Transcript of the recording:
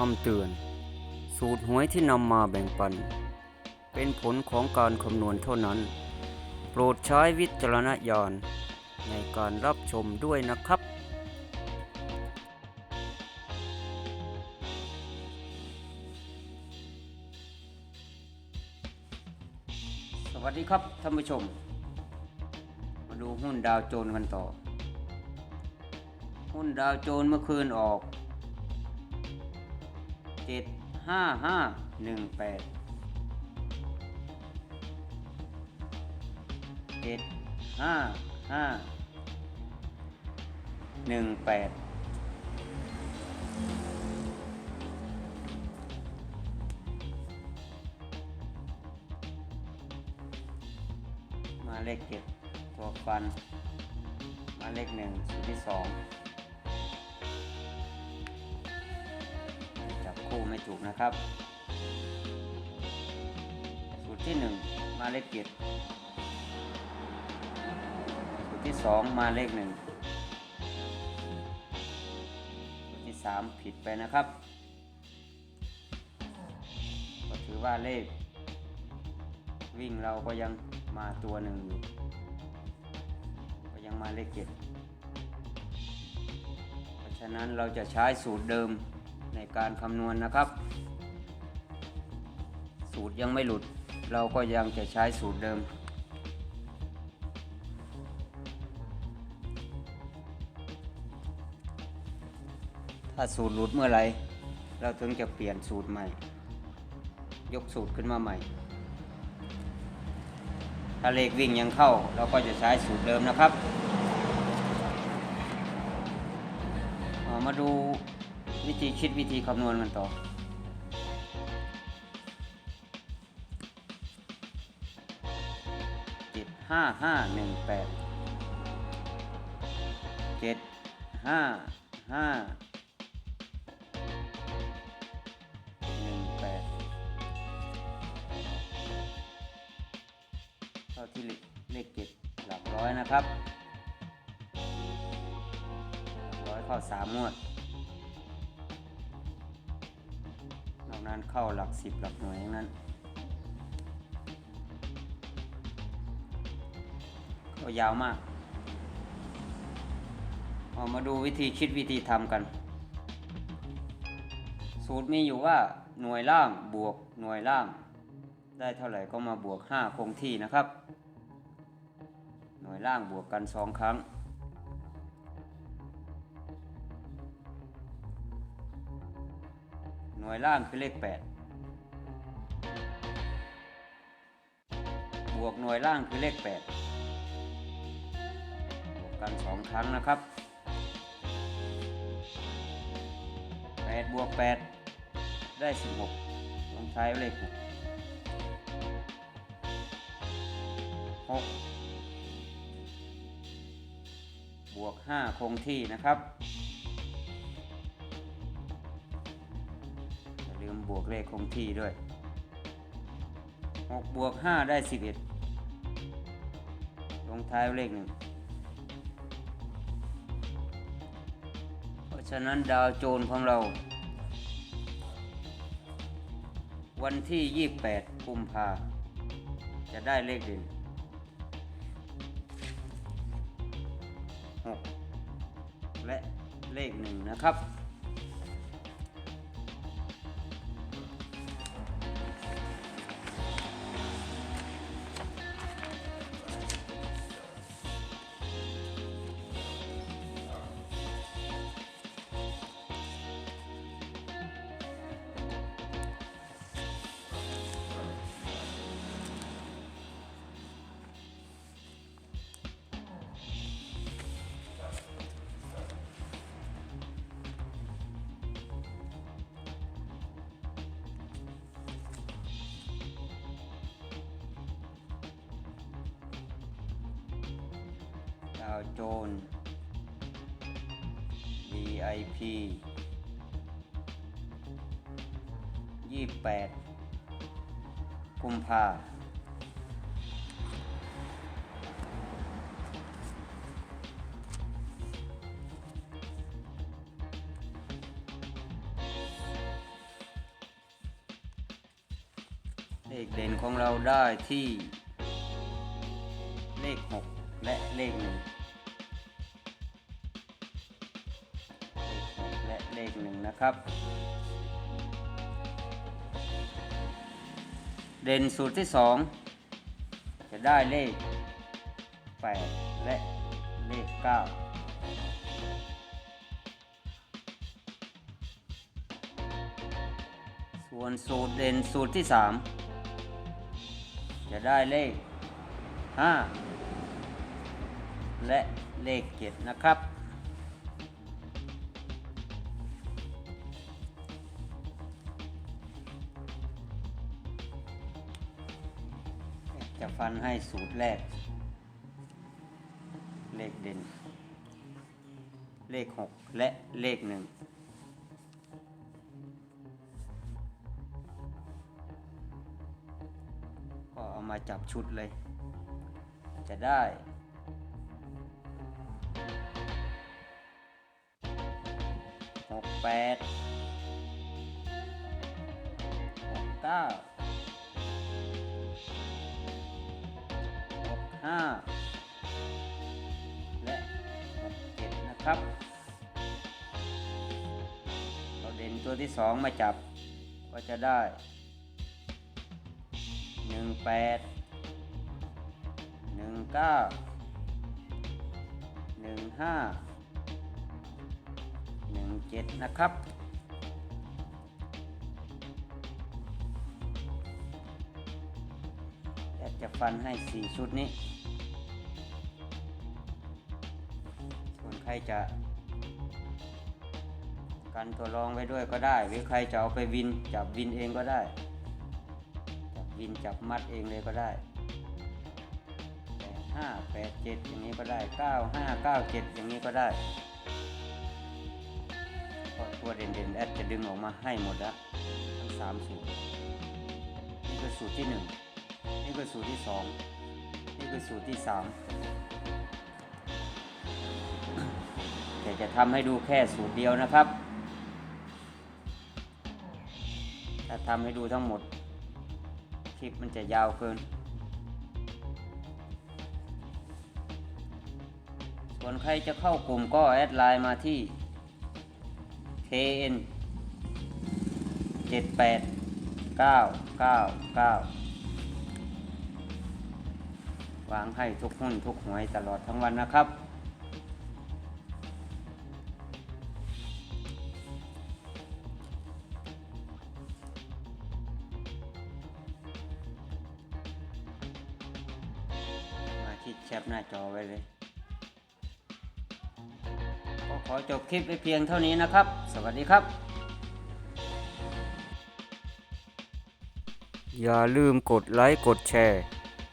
คำเตือน สูตรหวยที่นำมาแบ่งปัน เป็นผลของการคำนวณเท่านั้น โปรดใช้วิจารณญาณในการรับชมด้วยนะครับ สวัสดีครับท่านผู้ชม มาดูหุ้นดาวโจนส์กันต่อ หุ้นดาวโจนส์เมื่อคืนออก เจ็ดห้าห้าหนึ่งแปดเจ็ดห้าห้าหนึ่งแปดมาเลขเจ็ดตัวฟัน มาเลขหนึ่งสูตรที่สอง คู่ไม่ถูกนะครับ สูตรที่หนึ่งมาเลขเจ็ดสูตรที่สองมาเลขหนึ่งสูตรที่สามผิดไปนะครับ ก็ถือว่าเลข วิ่งเราก็ยังมาตัวหนึ่งอยู่ก็ยังมาเลขเจ็ดเพราะฉะนั้นเราจะใช้สูตรเดิม ในการคำนวณนะครับ สูตรยังไม่หลุด เราก็ยังจะใช้สูตรเดิม ถ้าสูตรหลุดเมื่อไหรเราถึงจะเปลี่ยนสูตรใหม่ ยกสูตรขึ้นมาใหม่ ถ้าเลขวิ่งยังเข้า เราก็จะใช้สูตรเดิมนะครับามาดู วิธีคิดวิธีคำนวณกันต่อ เจ็ดห้าห้าหนึ่งแปด เจ็ดห้าห้าหนึ่งแปดเข้าที่เลขเลขเจ็ดหลักร้อยนะครับหลักร้อยเข้าสามงวด นอกนั้นเข้าหลักสิบหลักหน่วยทั้งนั้นก็ยาวมากเอามาดูวิธีคิดวิธีทำกัน สูตรมีอยู่ว่าหน่วยล่างบวกหน่วยล่าง ได้เท่าไหร่ก็มาบวก 5 คงที่นะครับ หน่วยล่างบวกกัน 2 ครั้ง น่วยล่างคือเลข 8 บวกหน่วยล่างคือเลข 8 บวกกัน 2 ครั้งนะครับ 8 บวก 8 ได้ 16 ลงท้ายเลข 6 6 บวก 5 คงที่นะครับ กเลขคงที่ด้วย 6 บวก 5 ได้ 11 ลงท้ายเลขหนึ่ง เพราะฉะนั้นดาวโจนของเรา วันที่ 28 กุมภาจะได้เลขเด่น6และเลขหนึ่งนะครับาโจน VIP 28 กุมภาเลขเด่นของเราได้ที่เลข 6 และเลข1 หนึ่งนะครับ เด่นสูตรที่สองจะได้เลขแปดและเลขเก้าส่วนสูตรเด่นสูตรที่สามจะได้เลขห้าและเลขเจ็ดนะครับ จะฟันให้สูตรแรก เลขเด่น เลขหกและเลขหนึ่งก็เอามาจับชุดเลย จะได้ หกแปด หกเก้า ห้าและหกเจ็ดนะครับ เราเด่นตัวที่สองมาจับก็จะได้หนึ่งแปดหนึ่งเก้าหนึ่งห้าหนึ่งเจ็ดนะครับ จะฟันให้ 4 ชุดนี้ ส่วนใครจะกันตัวรองไว้ด้วยก็ได้ หรือใครจะเอาไปวินจับวินเองก็ได้ จับวินจับมัดเองเลยก็ได้ห้าแปดเจ็ดอย่างนี้ก็ได้เก้าห้าเก้าเจ็ดอย่างนี้ก็ได้เพราะตัวเด่นๆแอดจะดึงออกมาให้หมดละทั้งสามสูตรนี่คือสูตรที่หนึ่ง นี่คือสูตรที่สองนี่คือสูตรที่สามแต่จะทำให้ดูแค่สูตรเดียวนะครับถ้าทำให้ดูทั้งหมด คลิปมันจะยาวเกิน ส่วนใครจะเข้ากลุ่มก็แอดไลน์มาที่ KN 78 999 วางให้ทุกหุ้นทุกหวยตลอดทั้งวันนะครับมาที่แชปหน้าจอไว้เลย ก็ขอจบคลิปไปเพียงเท่านี้นะครับ สวัสดีครับ อย่าลืมกดไลค์ กดแชร์